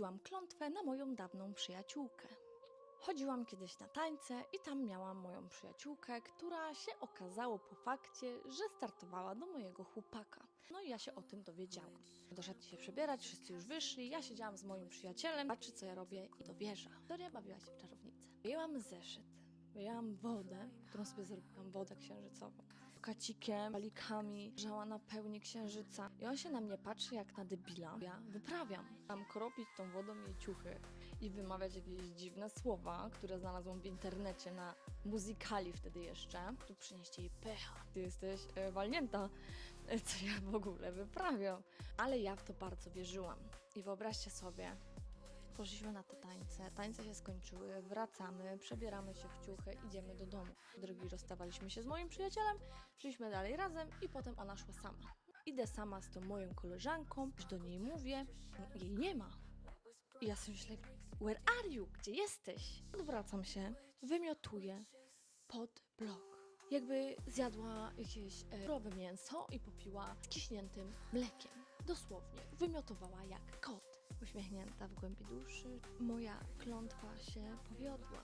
rzuciłam klątwę na moją dawną przyjaciółkę. Chodziłam kiedyś na tańce i tam miałam moją przyjaciółkę, która się okazało po fakcie, że startowała do mojego chłopaka. No i ja się o tym dowiedziałam. Doszedł się przebierać, wszyscy już wyszli, ja siedziałam z moim przyjacielem, patrzy co ja robię i dowierza. Wiktoria bawiła się w czarownicę. Wyjęłam zeszyt, wyjęłam wodę, którą sobie zrobiłam, wodę księżycową. Kacikiem, palikami, żała na pełni księżyca. I on się na mnie patrzy jak na debila. Ja wyprawiam. Mam kropić tą wodą jej ciuchy i wymawiać jakieś dziwne słowa, które znalazłam w internecie na muzykali wtedy jeszcze. Tu przynieście jej pecha. Ty jesteś e, walnięta, e, co ja w ogóle wyprawiam. Ale ja w to bardzo wierzyłam. I wyobraźcie sobie, Poszliśmy na te tańce, tańce się skończyły, wracamy, przebieramy się w ciuchy, idziemy do domu. Drogi rozstawaliśmy się z moim przyjacielem, szliśmy dalej razem i potem ona szła sama. Idę sama z tą moją koleżanką, do niej mówię, jej nie ma. I ja sobie myślę, where are you? Gdzie jesteś? Odwracam się, wymiotuję pod blok. Jakby zjadła jakieś e, surowe mięso i popiła ciśniętym mlekiem. Dosłownie, wymiotowała jak kot. Uśmiechnięta w głębi duszy, moja klątwa się powiodła.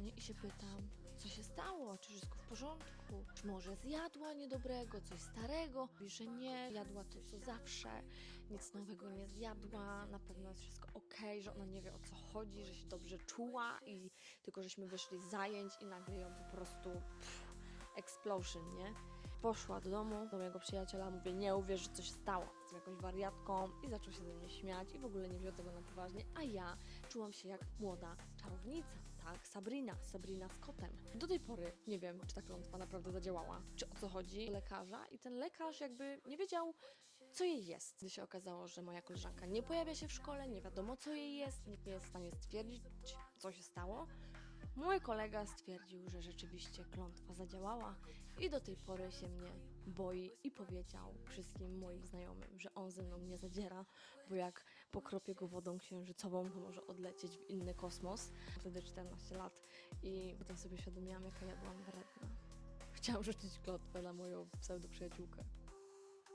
Niej i się pytam, co się stało, czy wszystko w porządku, czy może zjadła niedobrego, coś starego. Mówi, że nie, jadła to co zawsze, nic nowego nie zjadła, na pewno jest wszystko okej, że ona nie wie o co chodzi, że się dobrze czuła i tylko żeśmy wyszli z zajęć i nagle ją po prostu pff, explosion, nie? Poszła do domu, do mojego przyjaciela, mówię, nie uwierz, że coś stało. Jestem jakąś wariatką i zaczął się ze mnie śmiać i w ogóle nie wziął tego na poważnie, a ja czułam się jak młoda czarownica, tak, Sabrina, Sabrina z kotem. Do tej pory nie wiem, czy ta klątwa naprawdę zadziałała, czy o co chodzi. Lekarza i ten lekarz jakby nie wiedział, co jej jest. Gdy się okazało, że moja koleżanka nie pojawia się w szkole, nie wiadomo co jej jest, nikt nie jest w stanie stwierdzić, co się stało, Mój kolega stwierdził, że rzeczywiście klątwa zadziałała i do tej pory się mnie boi i powiedział wszystkim moim znajomym, że on ze mną nie zadziera, bo jak pokropię go wodą księżycową, to może odlecieć w inny kosmos. Wtedy 14 lat i potem sobie świadomiłam, jaka ja byłam wredna. Chciałam rzucić klątwę na moją pseudo przyjaciółkę.